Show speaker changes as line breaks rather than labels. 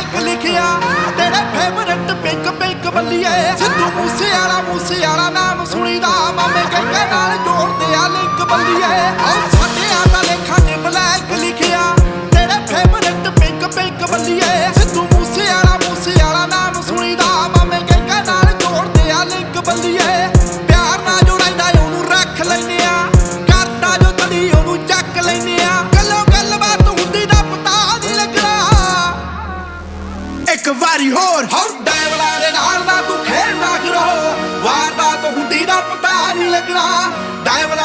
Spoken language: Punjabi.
ਲਾਇਕ ਲਿਖਿਆ, ਤੇਰੇ ਫੇਵਰਟ ਪਿੰਕ ਪਿੰਕ ਬੱਲੀਏ। ਸਿੱਧੂ ਮੂਸੇ ਵਾਲਾ ਮੂਸੇ ਵਾਲਾ ਨਾਮ ਸੁਣੀਦਾ, ਮਾਮੇ ਕੰਕੇ ਨਾਲ ਜੋੜਦੇ ਆ ਲਿੰਕ ਬੱਲੀਏ। ਓ ਸਾਡਿਆਂ ਸਿੱਧੂ ਮੂਸੇ ਵਾਲਾ ਨਾਮ ਸੁਣੀਦਾ, ਮਾਮੇ ਕੰਕੇ ਨਾਲ ਜੋੜਦੇ ਆ ਲਿੰਕ ਬੱਲੀਏ।
ਇੱਕ ਵਾਰੀ ਹੋਰ।
ਹਉ ਡੈਵਲਾਂ ਦੇ ਨਾਲ ਨਾ ਤੂੰ ਖੇਡਦਾ ਕਰੋ ਵਾਰਦਾਤ ਹੁੰਦੀ ਦਾ ਪਤਾ ਨਹੀਂ ਲੱਗਣਾ। ਡੈਵਲ